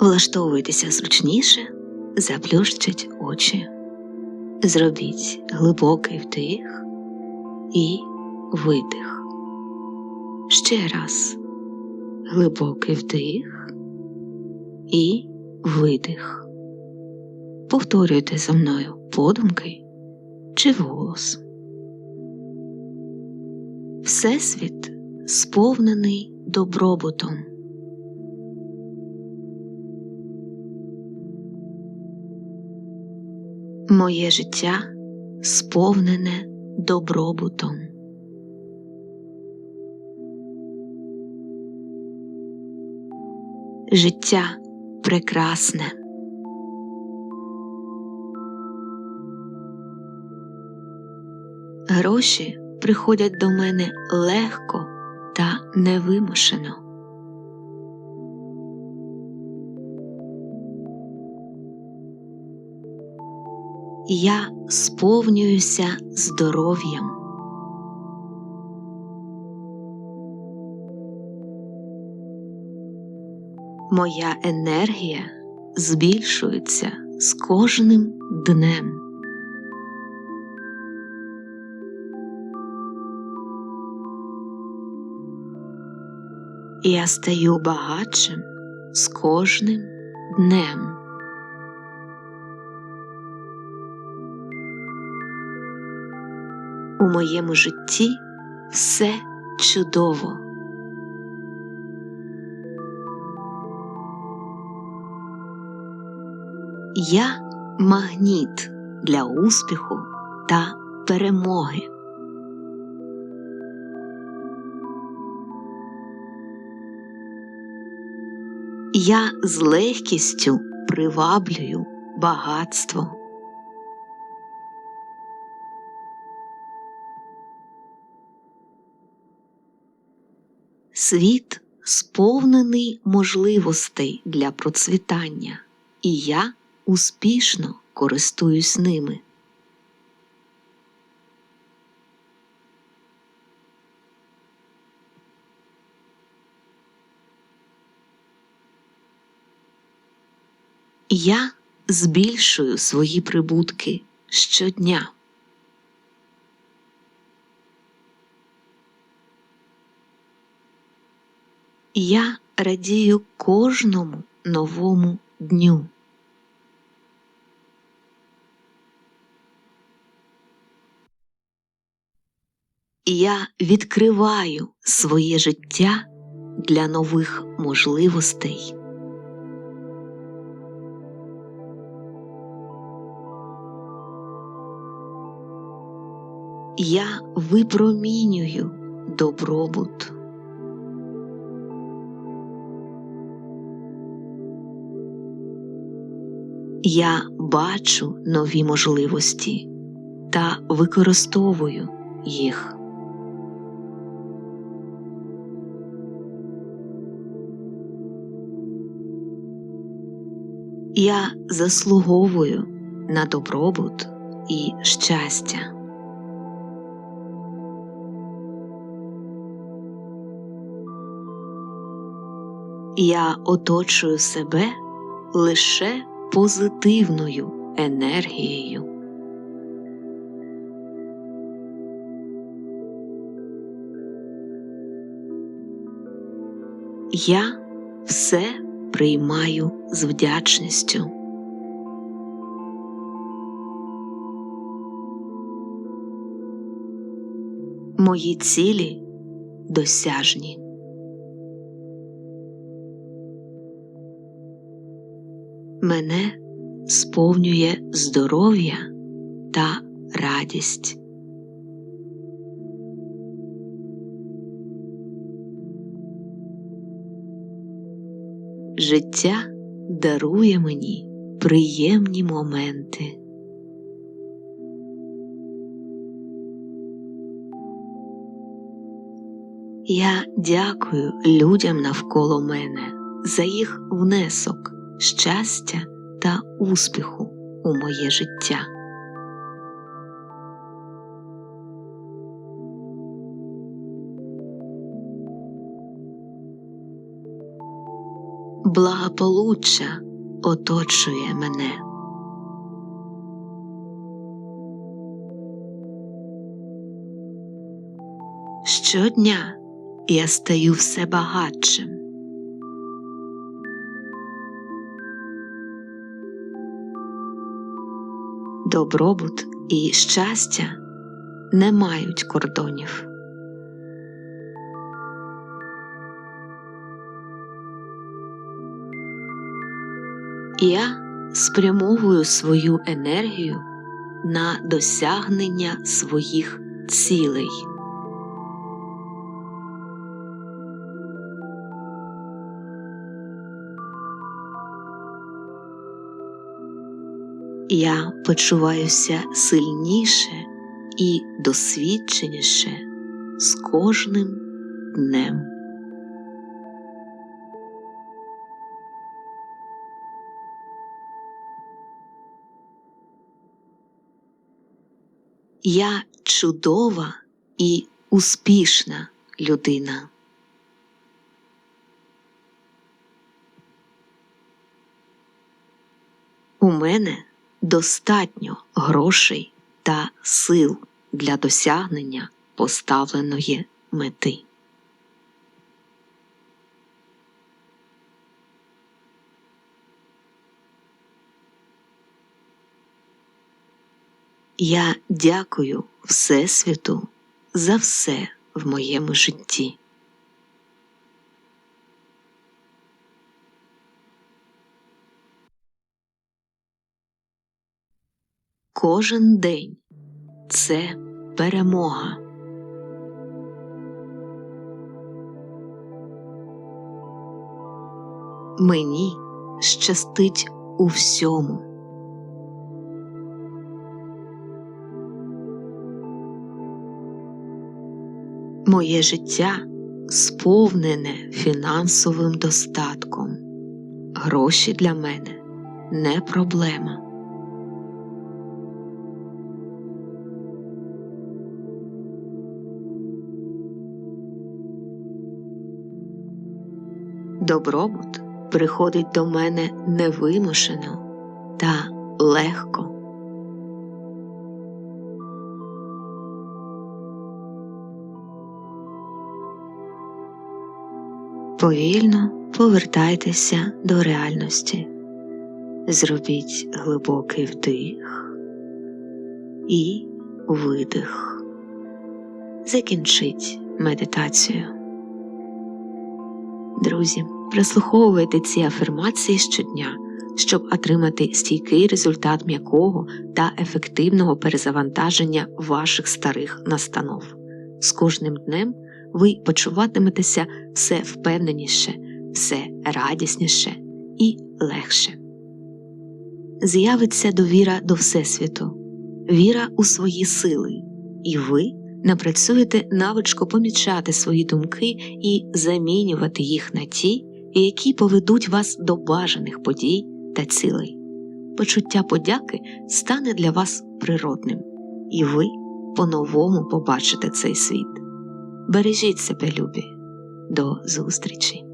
Влаштовуйтеся зручніше, заплющіть очі. Зробіть глибокий вдих і видих. Ще раз глибокий вдих і видих. Повторюйте за мною подумки чи вголос. Всесвіт сповнений добробутом. Моє життя сповнене добробутом. Життя прекрасне. Гроші приходять до мене легко та невимушено. Я сповнююся здоров'ям. Моя енергія збільшується з кожним днем. Я стаю багатшим з кожним днем. У моєму житті все чудово. Я магніт для успіху та перемоги. Я з легкістю приваблюю багатство. Світ сповнений можливостей для процвітання, і я успішно користуюсь ними. Я збільшую свої прибутки щодня. Я радію кожному новому дню. Я відкриваю своє життя для нових можливостей. Я випромінюю добробут. Я бачу нові можливості та використовую їх. Я заслуговую на добробут і щастя. Я оточую себе лише позитивною енергією. Я все приймаю з вдячністю. Мої цілі досяжні. Мене сповнює здоров'я та радість. Життя дарує мені приємні моменти. Я дякую людям навколо мене за їх внесок, щастя та успіху у моє життя. благополуччя оточує мене. Щодня я стаю все багатшим. Добробут і щастя не мають кордонів. Я спрямовую свою енергію на досягнення своїх цілей. Я почуваюся сильніше і досвідченіше з кожним днем. Я чудова і успішна людина. У мене достатньо грошей та сил для досягнення поставленої мети. Я дякую Всесвіту за все в моєму житті. Кожен день це перемога. Мені щастить у всьому. Моє життя сповнене фінансовим достатком. Гроші для мене не проблема. Добробут приходить до мене невимушено та легко. Повільно повертайтеся до реальності. Зробіть глибокий вдих і видих. Закінчіть медитацію. Друзі, прислуховуйте ці афірмації щодня, щоб отримати стійкий результат м'якого та ефективного перезавантаження ваших старих настанов. З кожним днем ви почуватиметеся все впевненіше, все радісніше і легше. З'явиться довіра до Всесвіту, віра у свої сили, і ви напрацюєте навичку помічати свої думки і замінювати їх на ті, які поведуть вас до бажаних подій та цілей. Почуття подяки стане для вас природним, і ви по-новому побачите цей світ. Бережіть себе, любі. До зустрічі!